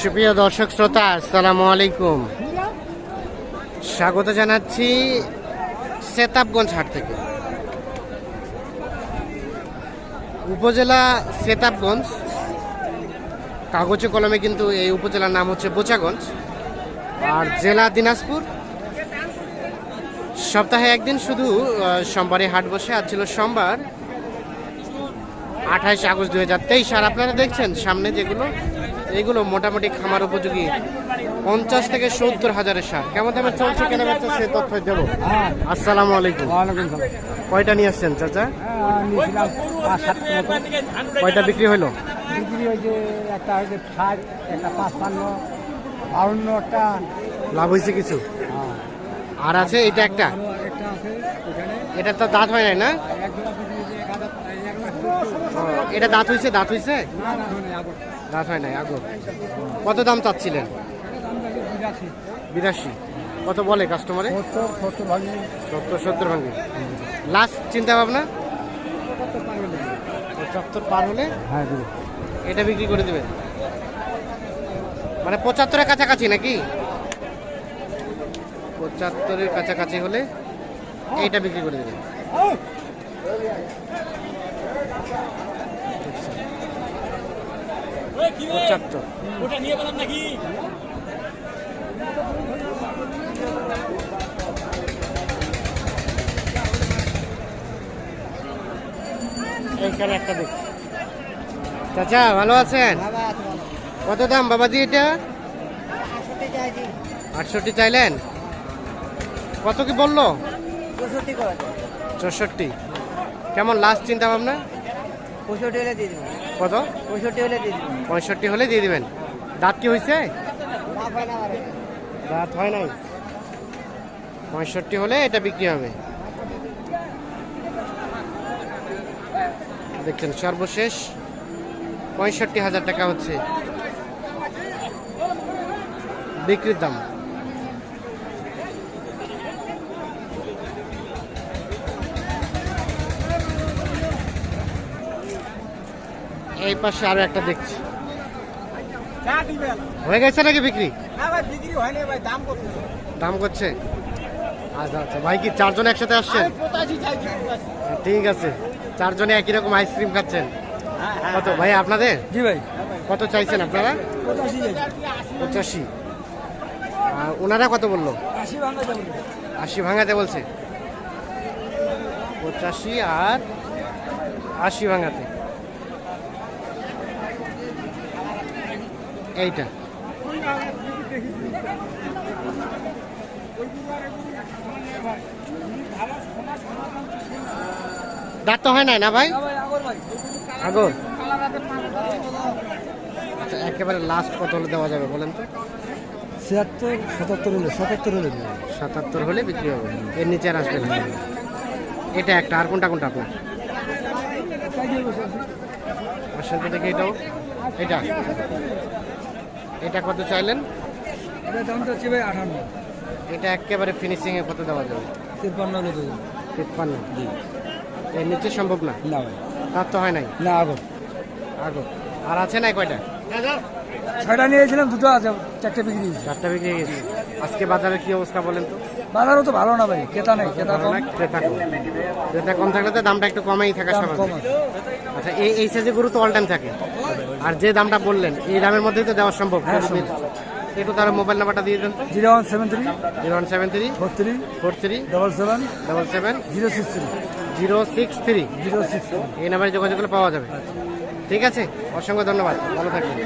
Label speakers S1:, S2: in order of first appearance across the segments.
S1: সুপ্রিয় দর্শক শ্রোতা, আসসালামু আলাইকুম। স্বাগত জানাচ্ছি সেতাবগঞ্জ হাট থেকে। উপজেলা সেতাবগঞ্জ, কাগজে কলমে কিন্তু এই উপজেলার নাম হচ্ছে বোচাগঞ্জ। আর জেলা দিনাজপুর, সপ্তাহে একদিন শুধু সোমবারে হাট বসে। আজ ছিল সোমবার, আঠাইশ আগস্ট দু হাজার তেইশ। আর আপনারা দেখছেন সামনে যেগুলো এগুলো মোটামুটি খামার উপযোগী। পঞ্চাশ থেকে সত্তর হাজারের সার। কেমন দামে চলছে কেনা বেচা সে তথ্য দেবো।
S2: হ্যাঁ।
S1: আসসালামু আলাইকুম। কয়টা নিয়ে আসছেন চাচা?
S2: হ্যাঁ,
S1: কয়টা বিক্রি হলো?
S2: বিক্রি হয়েছে একটা হয়েছে ষাট একটা পাঁচপান্ন
S1: লাভ হয়েছে কিছু?
S2: হ্যাঁ।
S1: আর আছে এটা একটা? এটা তো দাঁত হয় না? এটা দাঁত হয়েছে দাঁত হয়েছে? দাঁত হয় নাই আগর কত দাম চাচ্ছিলেন?
S2: বিরাশি।
S1: কত বলে কাস্টমারে
S2: সত্তর সত্তর ভাঙি।
S1: লাস্ট চিন্তা ভাবনা? পঁচাত্তর পার হলে?
S2: হ্যাঁ
S1: এটা বিক্রি করে দেবেন। মানে পঁচাত্তরের কাছাকাছি নাকি? পঁচাত্তরের কাছাকাছি হলে এইটা বিক্রি করে দেবেন। পঁচাত্তর। এইখানে একটা দেখছি। চাচা ভালো আছেন? কত দাম বাবাজি এটা? আটষট্টি চাইলেন? কত কি বলল? চৌষট্টি কেমন লাস্ট চিন্তা ভাবনা?
S3: পঁয়ষট্টি হলে দিয়ে দেবেন
S1: কত?
S3: পঁয়ষট্টি হলে দিয়ে দেবেন।
S1: পঁয়ষট্টি হলে দিয়ে দিবেন। দাঁত কি হয়েছে
S3: হয়
S1: দাঁত হয় নাই? পঁয়ষট্টি হলে এটা বিক্রি হবে। দেখছেন সর্বশেষ পঁয়ষট্টি হাজার টাকা হচ্ছে। বিক্রির দাম। এই পাশে আরও একটা দেখছি। হয়ে গেছে নাকি বিক্রি?
S2: দাম
S1: করছে। আচ্ছা আচ্ছা। ভাই কি চারজন একসাথে আসছেন? ঠিক আছে। চারজনে একই রকম আইসক্রিম খাচ্ছেন? কত? ভাই আপনাদের?
S2: জি ভাই।
S1: কত চাইছেন আপনারা?
S2: পঁচাশি
S1: আর ওনারা কত বলল?
S2: আশি
S1: ভাঙাতে বলছে। পঁচাশি আর আশি ভাঙাতে। এইটা। দাঁত তো হয় নাই না ভাই? আগর। আচ্ছা একেবারে লাস্ট কত হলে দেওয়া যাবে বলেন তো?
S2: ছিয়াত্তর সাতাত্তর হলে সাতাত্তর হলে
S1: সাতাত্তর হলে বিক্রি হবে। এর নিচে আর আসবে না। এটা একটা আর কোনটা কোনটা আপনার? আসেন তো এটাও? এটা। এটা কত চাইলেন?
S2: এটা দাম চাচ্ছি ভাই আঠান্ন
S1: এটা একেবারে ফিনিশিংয়ে কত দেওয়া যাবে?
S2: তিপ্পান্ন
S1: তিপ্পান্ন। এর নিচে সম্ভব না?
S2: না ভাই।
S1: তার তো হয় নাই?
S2: না আগর
S1: আগো। আর আছে নাই কয়টা?
S2: ছয়টা নিয়েছিলাম দুটো আছে চারটে বিক্রি হয়েছে।
S1: চারটা বিক্রি হয়ে গেছে আজকে বাজারের কি অবস্থা বলেন তো?
S2: বাজারও তো ভালো না ভাই ক্রেতা নেই ক্রেতা কম।
S1: ক্রেতা কম। ক্রেতা কম থাকলে তো দামটা একটু কমেই থাকা স্বাভাবিক। আচ্ছা এই এই সাইজের গরু তো অল টাইম থাকে। আর যে দামটা বললেন এই দামের মধ্যেই তো দেওয়া সম্ভব
S2: হ্যাঁ,
S1: একটু তার মোবাইল নাম্বারটা দিয়ে দেন
S2: zero one seven three
S1: zero one seven three
S2: four three
S1: four three
S2: double seven
S1: double seven
S2: zero six three
S1: zero six three
S2: zero six three
S1: এই নাম্বারে যোগাযোগ করলে পাওয়া যাবে ঠিক আছে অসংখ্য ধন্যবাদ ভালো থাকবেন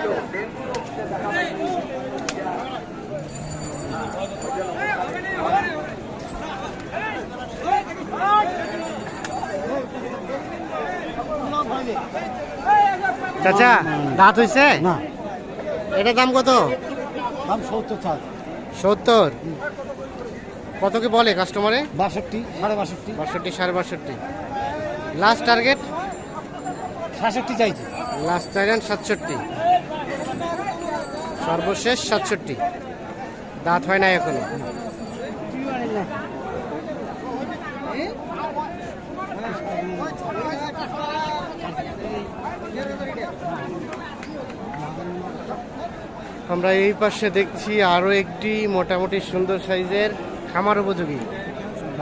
S1: চাচা দাঁত হয়েছে
S2: না।
S1: এটার দাম কত?
S2: দাম সত্তর চার
S1: সত্তর? কত কি বলে কাস্টমারে
S2: বাষট্টি সাড়ে বাষট্টি।
S1: বাষট্টি সাড়ে বাষট্টি। লাস্ট টার্গেট
S2: সাতষট্টি চাইছি।
S1: লাস্ট টার্গেট সাতষট্টি। সর্বশেষ সাতষট্টি। দাঁত হয় নাই এখনও। আমরা এই পাশে দেখছি আরও একটি মোটামুটি সুন্দর সাইজের খামার উপযোগী।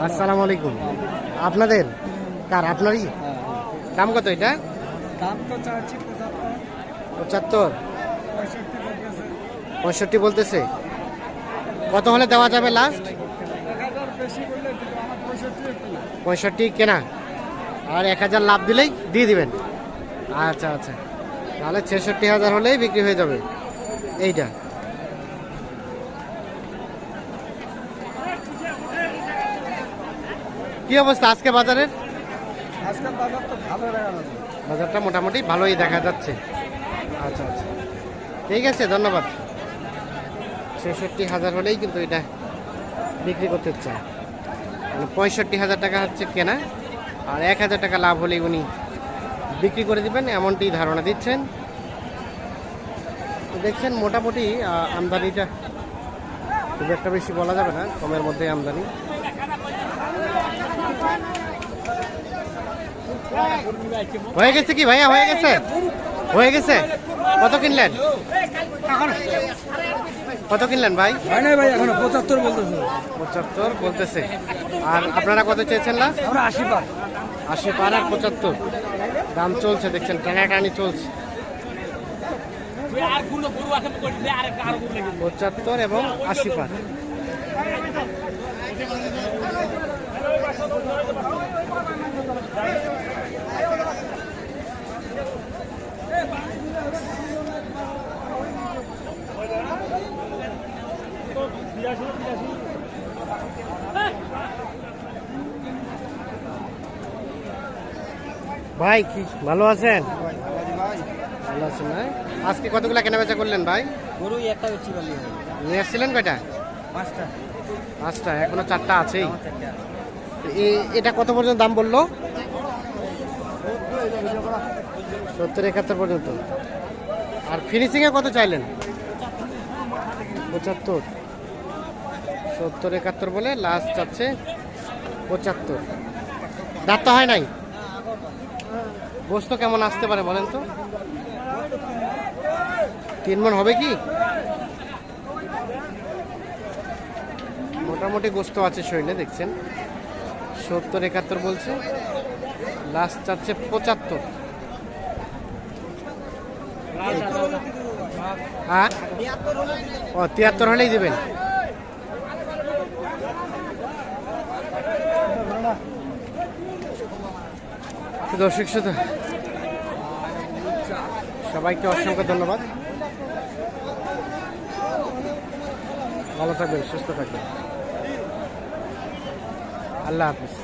S1: আসসালামু আলাইকুম। আপনাদের? কার? আপনারই? দাম কত এটা?
S2: দাম তো চাচ্ছি
S1: পঁচাত্তর। পঁয়ষট্টি বলতেছে। কত হলে দেওয়া যাবে লাস্ট
S2: পঁয়ষট্টি
S1: কেনা। আর এক হাজার লাভ দিলেই দিয়ে দিবেন। আচ্ছা আচ্ছা। তাহলে ছেষট্টি হাজার হলেই বিক্রি হয়ে যাবে। এইটা। কি অবস্থা আজকে বাজারের? বাজারটা মোটামুটি ভালোই দেখা যাচ্ছে। আচ্ছা আচ্ছা। ঠিক আছে ধন্যবাদ। ছেষট্টি হাজার হলেই কিন্তু এটা বিক্রি করতে চায়। মানে পঁয়ষট্টি হাজার টাকা হচ্ছে কেনা আর এক হাজার টাকা লাভ হলেই উনি বিক্রি করে দিবেন এমনটি ধারণা দিচ্ছেন। তো দেখছেন মোটামুটি আমদানিটা খুব একটা বেশি বলা যাবে না কমের মধ্যে আমদানি। হয়ে গেছে কি ভাইয়া? হয়ে গেছে? হয়ে গেছে? কত কিনলেন? কত কিনলেন ভাই?
S2: হয় ভাই এখনও পঁচাত্তর বলতেছে।
S1: পঁচাত্তর বলতেছে। আর আপনারা কত চেয়েছেন না
S2: আমরা আশি পার।
S1: আশি পার আর পঁচাত্তর। দাম চলছে দেখছেন টানাটানি চলছে। পঁচাত্তর এবং আশি পার। ভাই কি ভালো আছেন? ভালো আছেন ভাই। আজকে কতগুলা কেনা বেচা করলেন ভাই?
S3: গরু একটা বেশি বলি
S1: নিয়ে আসছিলেন কয়টা?
S3: পাঁচটা।
S1: পাঁচটা এখনও চারটা আছেই। এ- এটা কত পর্যন্ত দাম বলল? সত্তর একাত্তর পর্যন্ত। আর ফিনিশিংয়ে কত চাইলেন? পঁচাত্তর। সত্তর একাত্তর বলে লাস্ট চাচ্ছে পঁচাত্তর। দাঁত তো হয় নাই? গোস্ত কেমন আসতে পারে বলেন তো? তিন মন হবে কি? মোটামুটি গোস্ত আছে শরীরে দেখছেন? সত্তর একাত্তর বলছে। লাস্ট চাচ্ছে পঁচাত্তর। হ্যাঁ? ও তিয়াত্তর হলেই দেবেন। দর্শক শ্রোতা সবাইকে অসংখ্য ধন্যবাদ। ভালো থাকবেন সুস্থ থাকবেন। আল্লাহ হাফিজ।